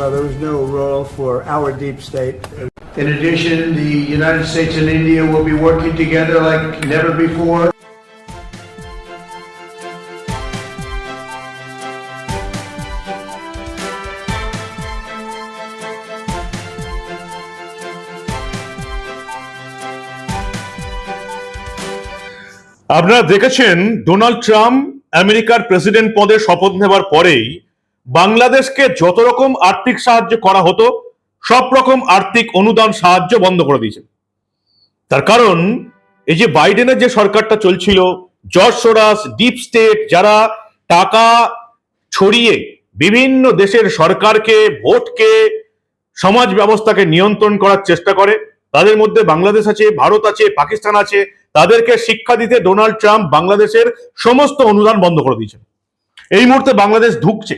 Well, there was no role for our deep state. In addition, the United States and India will be working together like never before. আপনারা দেখেছেন Donald Trump আমেরিকার president পদে শপথ নেবার পরেই বাংলাদেশকে যত রকম আর্থিক সাহায্য করা হতো, সব রকম আর্থিক অনুদান সাহায্য বন্ধ করে দিয়েছেন। তার কারণ, এই যে বাইডেনের যে সরকারটা চলছিল, জর্জ সোরাস, ডিপ স্টেট, যারা টাকা ছড়িয়ে বিভিন্ন দেশের সরকারকে, ভোটকে, সমাজ ব্যবস্থাকে নিয়ন্ত্রণ করার চেষ্টা করে, তাদের মধ্যে বাংলাদেশ আছে, ভারত আছে, পাকিস্তান আছে, তাদেরকে শিক্ষা দিতে ডোনাল্ড ট্রাম্প বাংলাদেশের সমস্ত অনুদান বন্ধ করে দিয়েছেন। এই মুহূর্তে বাংলাদেশ ঢুকছে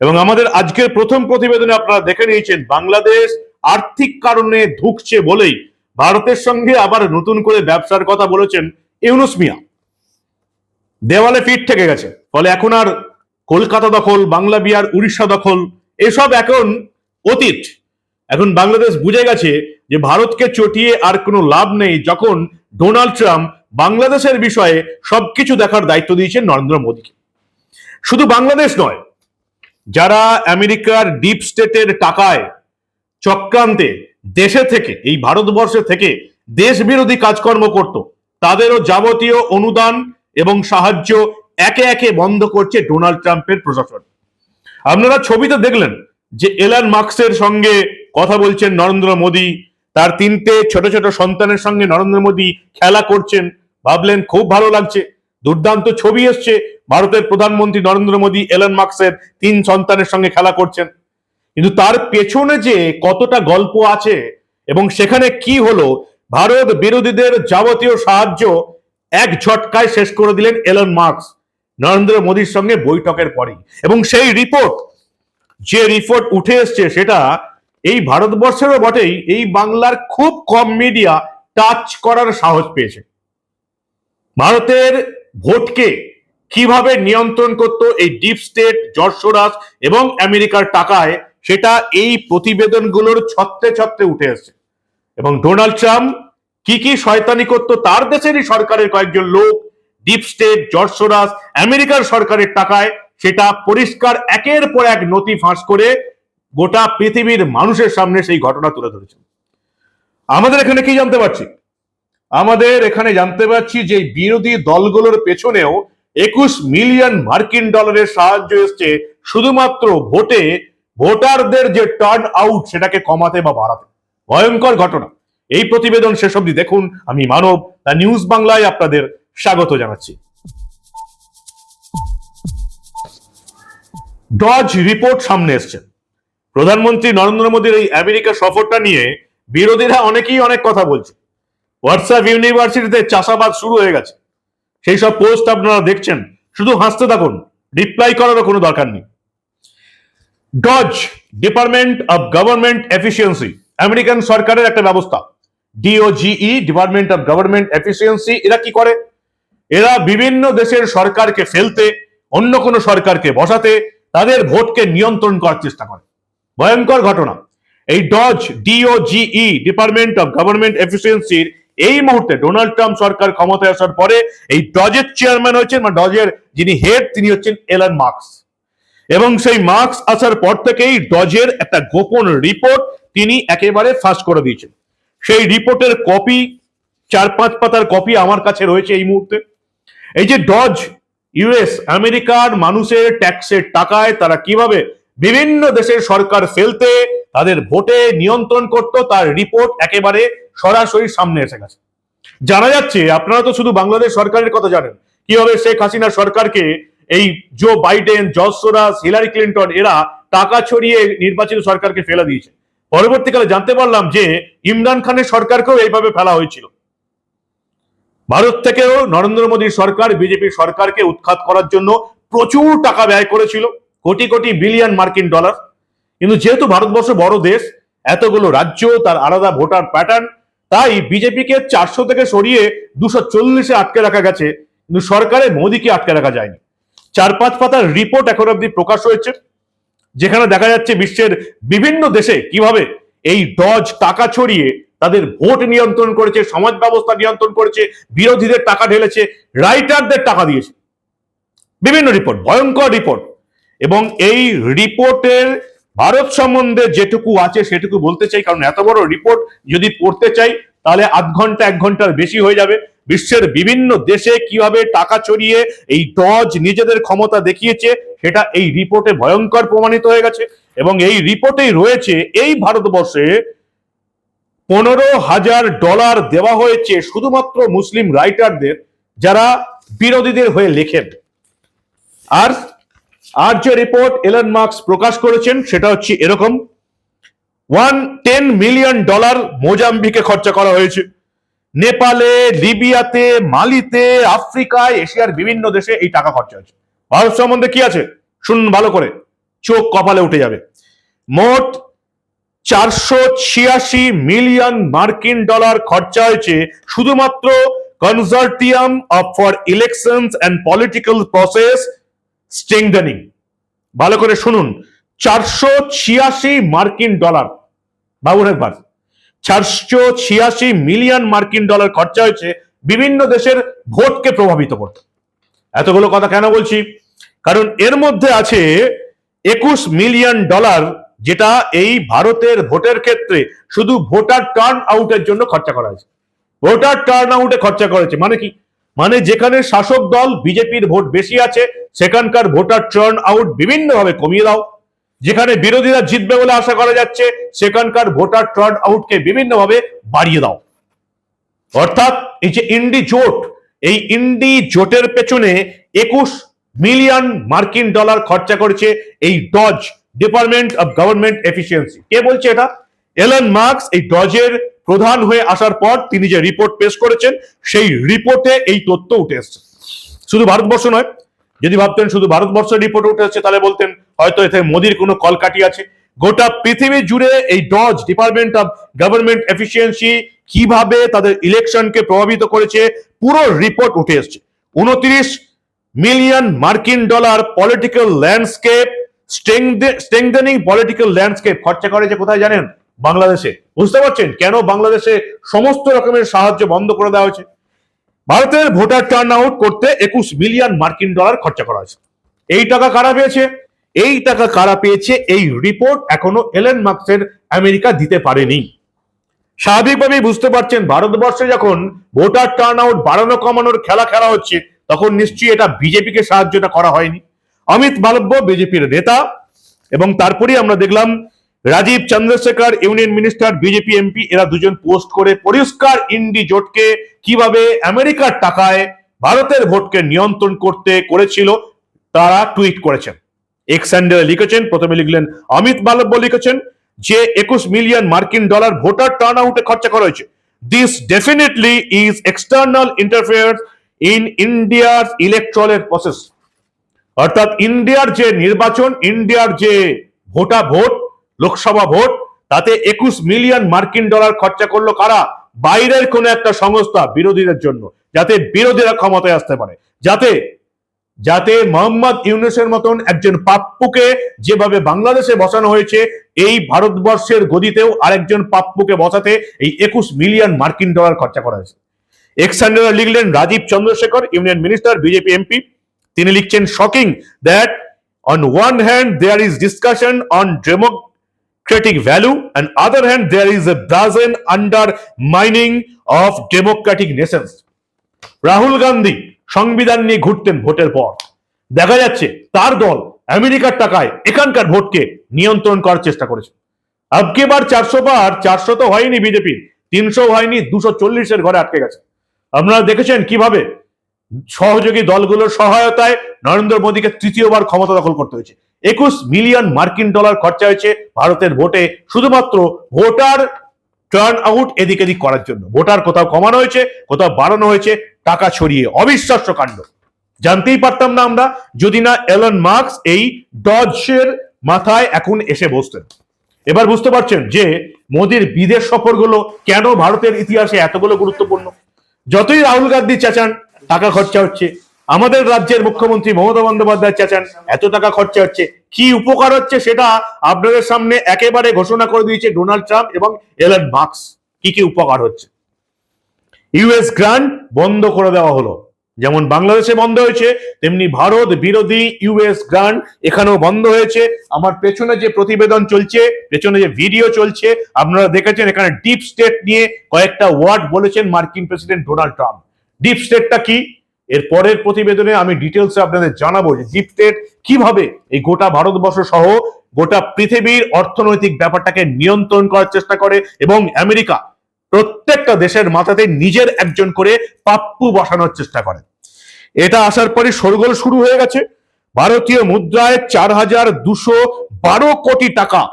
এবং আমাদের আজকের প্রথম প্রতিবেদনে আপনারা দেখে নিয়েছেন, বাংলাদেশ আর্থিক কারণে ধুকছে বলেই। ভারতের সঙ্গে আবার নতুন করে ব্যবসার কথা বলেছেন ইউনুস মিয়া। দেওয়ালে পিঠ থেকে গেছে, ফলে এখন আর কলকাতা দখল, বাংলা বিহার, উড়িষ্যা দখল, এসব এখন অতীত। এখন বাংলাদেশ বুঝে গেছে যে ভারতকে চটিয়ে আর কোনো লাভ নেই যখন ডোনাল্ড ট্রাম্প বাংলাদেশের বিষয়ে সবকিছু দেখার দায়িত্ব দিয়েছেন নরেন্দ্র মোদীকে। শুধু বাংলাদেশ নয় যারা আমেরিকার ডিপ স্টেটের টাকায় চক্রান্তে দেশে থেকে, এই ভারতবর্ষে থেকে দেশ বিরোধী কাজকর্ম করত, তাদেরও যাবতীয় অনুদান এবং সাহায্য একে একে বন্ধ করছে ডোনাল্ড ট্রাম্পের প্রশাসন। আপনারা ছবিতে দেখলেন যে এলান মার্কসের সঙ্গে কথা বলছেন নরেন্দ্র মোদী, তার তিনটে ছোট ছোট সন্তানের সঙ্গে নরেন্দ্র মোদী খেলা করছেন, ভাবলেন খুব ভালো লাগছে। দুর্দান্ত ছবি এসছে। ভারতের প্রধানমন্ত্রী নরেন্দ্র মোদী, এলন মার্কসের তিন সন্তানের সঙ্গে খেলা করছেন। কিন্তু তার পেছনে যে কতটা গল্প আছে এবং সেখানে কি হলো, ভারত বিরোধীদের যাবতীয় সাহায্য এক ঝটকায় শেষ করে দিলেন এলন মার্কস নরেন্দ্র মোদীর সঙ্গে বৈঠকের পরেই। এবং সেই রিপোর্ট, যে রিপোর্ট উঠে এসছে সেটা এই ভারতবর্ষেরও বটেই, এই বাংলার খুব কম মিডিয়া টাচ করার সাহস পেয়েছে। ভারতের ভোটকে কীভাবে নিয়ন্ত্রণ করত এই ডিপ স্টেট জর্জরাস এবং আমেরিকার টাকায়, সেটা এই প্রতিবেদনগুলোর ছত্রে ছত্রে উঠে এসেছে। এবং ডোনাল্ড ট্রাম্প কি কি শয়তানি করত তার দেশেরই সরকারের কয়েকজন লোক ডিপ স্টেট জর্জরাস আমেরিকার সরকারের টাকায়, সেটা পরিষ্কার একের পর এক নথি ফাঁস করে গোটা পৃথিবীর মানুষের সামনে সেই ঘটনা তুলে ধরেছেন। আমাদের এখানে কি জানতে পারছি? আমাদের এখানে জানতে পারছি যে বিরোধী দলগুলোর পেছনেও একুশ মিলিয়ন মার্কিন ডলারের সাহায্য এসছে শুধুমাত্র ভোটে ভোটারদের যে টার্ন আউট সেটাকে কমাতে বা বাড়াতে। ভয়ঙ্কর ঘটনা। এই প্রতিবেদন শেষ অবধি দেখুন। আমি মানব, দ্য নিউজ বাংলায় আপনাদের স্বাগত জানাচ্ছি। ডজ রিপোর্ট সামনে এসছে। প্রধানমন্ত্রী নরেন্দ্র মোদীর এই আমেরিকা সফরটা নিয়ে বিরোধীরা অনেকেই অনেক কথা বলছে। হোয়াটসঅ্যাপ ইউনিভার্সিটিতে চাষাবাদ শুরু হয়ে গেছে। সেই সব পোস্ট আপনারা দেখছেন। শুধু হাসতে থাকুন। রিপ্লাই করারও কোনো দরকার নেই। DOGE department of government efficiency American সরকারের একটা ব্যবস্থা। D O G E department of government efficiency এরা কি করে? এরা বিভিন্ন দেশের সরকারকে ফেলতে, অন্য কোনো সরকারকে বসাতে, তাদের ভোটকে নিয়ন্ত্রণ করার চেষ্টা করে। ভয়ঙ্কর ঘটনা। এই DOGE D O G E department of government এফিসিয়েন্সির এই মুহূর্তে ডোনাল্ড ট্রাম্প সরকার ক্ষমতায় আসার পরে এই ডজের চেয়ারম্যান হচ্ছেন বা ডজের যিনি হেড, তিনি হচ্ছেন এলান মার্কস এবং সেই মার্কস আসার পর থেকেই ডজের একটা গোপন রিপোর্ট তিনি একেবারে ফাঁস করে দিয়েছেন। সেই রিপোর্টের কপি, চার পাঁচ পাতার কপি আমার কাছে রয়েছে এই মুহূর্তে। এই যে ডজ, ইউএস, আমেরিকার মানুষের ট্যাক্সের টাকায় তারা কীভাবে বিভিন্ন দেশের সরকার ফেলতে তাদের ভোটে নিয়ন্ত্রণ করত, তার রিপোর্ট একেবারে সরাসরি সামনে এসে গেছে। জানা যাচ্ছে, আপনারা তো শুধু বাংলাদেশ সরকারের কথা জানেন, কীভাবে শেখ হাসিনা সরকারকে এই Joe Biden, George Hillary Clinton, এরা টাকা ছড়িয়ে নির্বাচিত সরকারকে ফেলে দিয়েছে। পরবর্তীকালে জানতে পারলাম যে, ইমরান খানের সরকারকেও এইভাবে ফেলা হয়েছিল। ভারত থেকেও নরেন্দ্র মোদীর সরকার বিজেপি সরকারকে উৎখাত করার জন্য প্রচুর টাকা ব্যয় করেছিল, কোটি কোটি বিলিয়ন মার্কিন ডলার। কিন্তু যেহেতু ভারতবর্ষ বড় দেশ, এতগুলো রাজ্য, তার আলাদা ভোটার প্যাটার্ন তাই বিজেপিকে চারশো থেকে সরিয়ে দুশো চল্লিশে আটকে রাখা গেছে। কিন্তু সরকারে মোদীকে আটকে রাখা যায়নি। চার পাঁচ পাতার রিপোর্ট এখন অব্দি প্রকাশ হয়েছে, যেখানে দেখা যাচ্ছে বিশ্বের বিভিন্ন দেশে কীভাবে এই ডজ টাকা ছড়িয়ে তাদের ভোট নিয়ন্ত্রণ করেছে, সমাজ ব্যবস্থা নিয়ন্ত্রণ করেছে, বিরোধীদের টাকা ঢেলেছে রাইটারদের টাকা দিয়েছে। বিভিন্ন রিপোর্ট ভয়ঙ্কর রিপোর্ট এবং এই রিপোর্টের ভারত সম্বন্ধে যেটুকু আছে সেটুকু বলতে চাই, কারণ এত বড় রিপোর্ট যদি পড়তে চাই, তাহলে আধ ঘণ্টা, এক ঘণ্টার বেশি হয়ে যাবে। বিশ্বের বিভিন্ন দেশে কীভাবে টাকা চড়িয়ে এই ডজ নিজেদের ক্ষমতা দেখিয়েছে, সেটা এই রিপোর্টে ভয়ঙ্কর প্রমাণিত হয়ে গেছে। এবং এই রিপোর্টেই রয়েছে, এই ভারতবর্ষে পনেরো হাজার ডলার দেওয়া হয়েছে শুধুমাত্র মুসলিম রাইটারদের যারা বিরোধীদের হয়ে লেখেন। আর আর যে রিপোর্ট এলন মার্কস প্রকাশ করেছেন, সেটা হচ্ছে এরকম। ওয়ান টেন মিলিয়ন ডলার মোজাম্বিকে খরচা করা হয়েছে। নেপালে, লিবিয়াতে, মালিতে, আফ্রিকায়, এশিয়ার বিভিন্ন দেশে এই টাকা খরচা হয়েছে। ভারত সম্বন্ধে কি আছে? শুনুন ভালো করে। চোখ কপালে উঠে যাবে। মোট চারশো ছিয়াশি মিলিয়ন মার্কিন ডলার খরচা হয়েছে শুধুমাত্র consortium of for elections and political process strengthening. ভালো করে শুনুন, চারশো ছিয়াশি মার্কিন ডলার। ভাবুন একবার, চারশো ছিয়াশি মিলিয়ন মার্কিন ডলার খরচা হয়েছে বিভিন্ন দেশের ভোটকে প্রভাবিত করতে। এতগুলো কথা কেন বলছি? কারণ এর মধ্যে আছে একুশ মিলিয়ন ডলার যেটা এই ভারতের ভোটের ক্ষেত্রে শুধু ভোটার টার্ন আউটের জন্য খরচা করা হয়েছে। ভোটার টার্ন আউটে খরচা করেছে মানে কি? মানে যেখানে শাসক দল, বিজেপির ভোট বেশি আছে, সেখানকার ভোটার টার্ন আউট বিভিন্নভাবে কমিয়ে দাও। যেখানে বিরোধীরা জিতবে বলে আশা করা যাচ্ছে, সেখানকার ভোটার টার্ন আউটকে বিভিন্নভাবে বাড়িয়ে দাও। অর্থাৎ এই যে ইন্ডি জোট, এই ইন্ডি জোটের পেছনে একুশ মিলিয়ন মার্কিন ডলার খরচা করেছে এই DOGE department of government efficiency কে বলছে এটা? এলন মার্কস এই ডজের প্রধান হয়ে আসার পর তিনি যে রিপোর্ট পেশ করেছেন, সেই রিপোর্টে এই তথ্য উঠে এসছে। শুধু ভারতবর্ষ নয়, যদি ভাবতেন শুধু ভারতবর্ষের রিপোর্ট উঠে এসছে, তাহলে বলতেন, হয়তো এতে মোদির কোনো কলকাটি আছে। গোটা পৃথিবী জুড়ে এই DOGE department of government efficiency কীভাবে তাদের ইলেকশনকে প্রভাবিত করেছে, পুরো রিপোর্ট উঠে এসছে। উনত্রিশ মিলিয়ন মার্কিন dollar political landscape strengthening political landscape খরচা করেছে কোথায় জানেন? বাংলাদেশে। বুঝতে পারছেন কেন বাংলাদেশে সমস্ত রকমের সাহায্য বন্ধ করে দেওয়া হয়েছে? ভারতের ভোটার টার্ন আউট করতে একুশ মিলিয়ন মার্কিন ডলার খরচা করা হয়েছে। এই টাকা কারা পেয়েছে? এই টাকা কারা পেয়েছে? এই রিপোর্ট এখনও এলেন মার্কসের আমেরিকা দিতে পারেনি। স্বাভাবিকভাবেই বুঝতে পারছেন, ভারতবর্ষে যখন ভোটার টার্ন আউট বাড়ানো কমানোর খেলা খেলা হচ্ছে, তখন নিশ্চয়ই এটা বিজেপিকে সাহায্যটা করা হয়নি। অমিত মালব্য, বিজেপির নেতা, এবং তারপরেই আমরা দেখলাম Rajeev Chandrasekhar, union minister, BJP MP, এরা দুজন পোস্ট করে পরিষ্কার ইন্ডি জোটকে কীভাবে আমেরিকার টাকায় ভারতের ভোটকে নিয়ন্ত্রণ করতে করেছিল তারা টুইট করেছেন। এক্স হ্যান্ডেলে লিখেছেন, প্রথমে লিখলেন, অমিত মালব্য লিখেছেন যে একুশ মিলিয়ন মার্কিন ডলার ভোটার টার্ন আউটে খরচা করা হয়েছে। This definitely is external interfere in ইন্ডিয়ার ইলেকট্রালের প্রসেস অর্থাৎ ইন্ডিয়ার যে নির্বাচন ইন্ডিয়ার যে ভোটা ভোট লোকসভা ভোট, তাতে একুশ মিলিয়ন মার্কিন ডলার খরচা করল কারা? বাইরের কোন একটা সংস্থা বিরোধীদের জন্য, যাতে বিরোধীরা ক্ষমতায় আসতে পারে, যাতে যাতে মোহাম্মদ ইউনুসের মতন একজন পাপ্পুকে যেভাবে বাংলাদেশে বসানো হয়েছে, এই ভারতবর্ষের গদিতেও আরেকজন পাপ্পুকে বসাতে এই একুশ মিলিয়ন মার্কিন ডলার খরচা করা হয়েছে। এক্সান্ডার লিখলেন Rajeev Chandrasekhar, union minister, BJP MP. তিনি লিখছেন shocking that on one hand there is discussion on value and other hand there is a brazen undermining of democratic nations Rahul Gandhi সংবিধান নিয়ে ঘুরতেন ভোটের পর। দেখা যাচ্ছে তার দল আমেরিকার টাকায় এখানকার ভোটকে নিয়ন্ত্রণ করার চেষ্টা করেছে। আবকেবার চারশো পার চারশো তো হয়নি বিজেপির, তিনশো হয়নি, দুশো চল্লিশের ঘরে আটকে গেছে। আপনারা দেখেছেন কীভাবে সহযোগী দলগুলোর সহায়তায় নরেন্দ্র মোদীকে তৃতীয়বার ক্ষমতা দখল করতে হয়েছে। একুশ মিলিয়ন মার্কিন ডলার খরচা হয়েছে ভারতের ভোটে শুধুমাত্র ভোটার টার্ন আউট এদিক এদিক করার জন্য। ভোটার কোথাও কমানো হয়েছে, কোথাও বাড়ানো হয়েছে, টাকা ছড়িয়ে। অবিশ্বাস্য কাণ্ড। জানতেই পারতাম না আমরা, যদি না এলন মার্কস এই ডজের মাথায় এখন এসে বসতেন। এবার বুঝতে পারছেন যে মোদির বিদেশ সফরগুলো কেন ভারতের ইতিহাসে এতগুলো গুরুত্বপূর্ণ? যতই রাহুল গান্ধী চেঁচান, টাকা খরচা হচ্ছে। আমাদের রাজ্যের মুখ্যমন্ত্রী মমতা বন্দ্যোপাধ্যায় চেয়েছেন, এত টাকা খরচা হচ্ছে, কি উপকার হচ্ছে সেটা আপনাদের সামনে একেবারে ঘোষণা করে দিয়েছে ডোনাল্ড ট্রাম্প এবং এলন মার্কস কি কি উপকার হচ্ছে? ইউএস গ্রান্ট বন্ধ করে দেওয়া হলো। যেমন বাংলাদেশে বন্ধ হয়েছে, তেমনি ভারত বিরোধী ইউএস গ্রান্ট এখানেও বন্ধ হয়েছে। আমার পেছনে যে প্রতিবেদন চলছে, পেছনে যে ভিডিও চলছে, আপনারা দেখেছেন এখানে ডিপ স্টেট নিয়ে কয়েকটা ওয়ার্ড বলেছেন মার্কিন প্রেসিডেন্ট ডোনাল্ড ট্রাম্প। ডিপ স্টেটটা কি? এর পরের প্রতিবেদনে আমি ডিটেলসে আপনাদের জানাব যে ডিপ কীভাবে এই গোটা ভারতবর্ষ সহ গোটা পৃথিবীর অর্থনৈতিক ব্যাপারটাকে নিয়ন্ত্রণ করার চেষ্টা করে এবং আমেরিকা প্রত্যেকটা দেশের মাথাতে নিজের একজন করে পাপ্পু বসানোর চেষ্টা করে। এটা আসার পরে সরগোল শুরু হয়ে গেছে। ভারতীয় মুদ্রায় চার হাজার দুশো বারো কোটি টাকা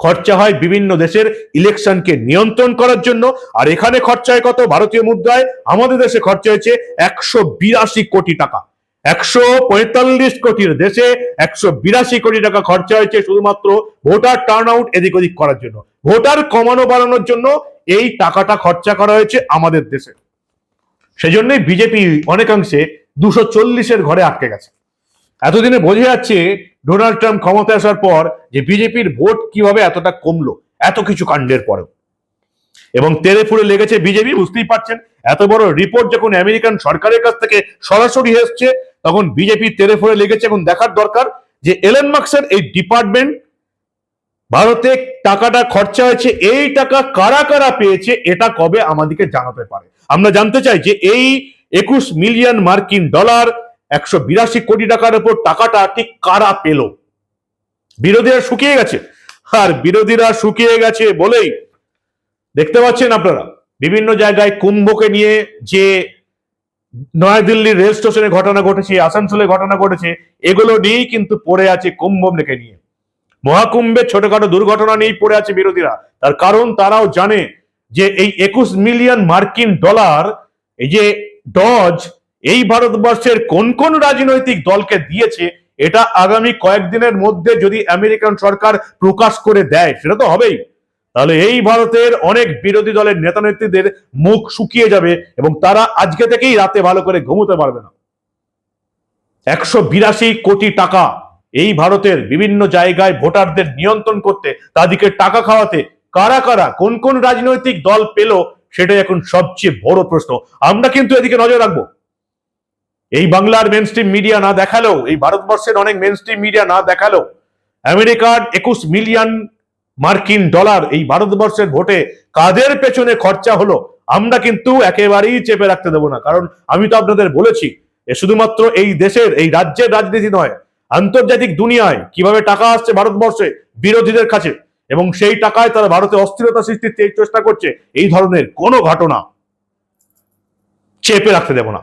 খরচা হয় বিভিন্ন দেশের ইলেকশনকে নিয়ন্ত্রণ করার জন্য। আর এখানে খরচা হয় কত? ভারতীয় মুদ্রায় আমাদের দেশে খরচা হয়েছে একশো বিরাশি কোটি টাকা। একশো পঁয়তাল্লিশ কোটির দেশে একশো বিরাশি কোটি টাকা খরচা হয়েছে শুধুমাত্র ভোটার টার্ন আউট এদিক ওদিক করার জন্য। ভোটার কমানো বাড়ানোর জন্য এই টাকাটা খরচা করা হয়েছে আমাদের দেশে। সেজন্যই বিজেপি অনেকাংশে দুশো চল্লিশের ঘরে আটকে গেছে। এতদিনে বোঝা যাচ্ছে ডোনাল্ড ট্রাম্প ক্ষমতায় আসার পর যে বিজেপির ভোট কীভাবে এতটা কমলো, এত কিছু কাণ্ডের পরেও। এবং তেরে ফুড়ে লেগেছে বিজেপি, বুঝতেই পারছেন, এত বড় রিপোর্ট যখন আমেরিকান সরকারের কাছ থেকে সরাসরি এসছে, তখন বিজেপি তেরে ফুড়ে লেগেছে। এখন দেখার দরকার যে এলেন মার্কসের এই ডিপার্টমেন্ট ভারতে টাকাটা খরচা হয়েছে, এই টাকা কারা কারা পেয়েছে, এটা কবে আমাদেরকে জানাতে পারে? আমরা জানতে চাই যে এই একুশ মিলিয়ন মার্কিন ডলার একশো বিরাশি কোটি টাকার উপর টাকাটা ঠিক কারা পেল? বিরোধীরা শুকিয়ে গেছে। আর বিরোধীরা শুকিয়ে গেছে বলেই দেখতে পাচ্ছেন আপনারা, বিভিন্ন জায়গায় কুম্ভকে নিয়ে যে নয়াদিল্লির রেল স্টেশনে ঘটনা ঘটেছে, আসানসোলে ঘটনা ঘটেছে, এগুলো নিয়েই কিন্তু পড়ে আছে কুম্ভ মেকে নিয়ে। মহাকুম্ভে ছোটখাটো দুর্ঘটনা নিয়েই পড়ে আছে বিরোধীরা। তার কারণ তারাও জানে যে এই একুশ মিলিয়ন মার্কিন ডলার, এই যে ডজ এই ভারতবর্ষের কোন কোন রাজনৈতিক দলকে দিয়েছে, এটা আগামী কয়েকদিনের মধ্যে যদি আমেরিকান সরকার প্রকাশ করে দেয়, সেটা তো হবেই। তাহলে এই ভারতের অনেক বিরোধী দলের নেতা নেত্রীদের মুখ শুকিয়ে যাবে এবং তারা আজকে থেকেই রাতে ভালো করে ঘুমোতে পারবে না। একশো বিরাশি কোটি টাকা এই ভারতের বিভিন্ন জায়গায় ভোটারদের নিয়ন্ত্রণ করতে, তাদেরকে টাকা খাওয়াতে কারা কারা, কোন কোন রাজনৈতিক দল পেল, সেটাই এখন সবচেয়ে বড় প্রশ্ন। আমরা কিন্তু এদিকে নজর রাখব। এই বাংলার মেন মিডিয়া না দেখালেও এই ভারতবর্ষের অনেক মেন মিডিয়া না দেখালেও আমেরিকার একুশ মিলিয়ন মার্কিন ডলার এই ভারতবর্ষের ভোটে কাদের পেছনে খরচা হলো, আমরা কিন্তু একেবারেই চেপে রাখতে দেবো না। কারণ আমি তো আপনাদের বলেছি শুধুমাত্র এই দেশের, এই রাজ্যের রাজনীতি নয়, আন্তর্জাতিক দুনিয়ায় কীভাবে টাকা আসছে ভারতবর্ষে বিরোধীদের কাছে, এবং সেই টাকায় তারা ভারতে অস্থিরতা সৃষ্টির চেষ্টা করছে, এই ধরনের কোনো ঘটনা চেপে রাখতে দেব না।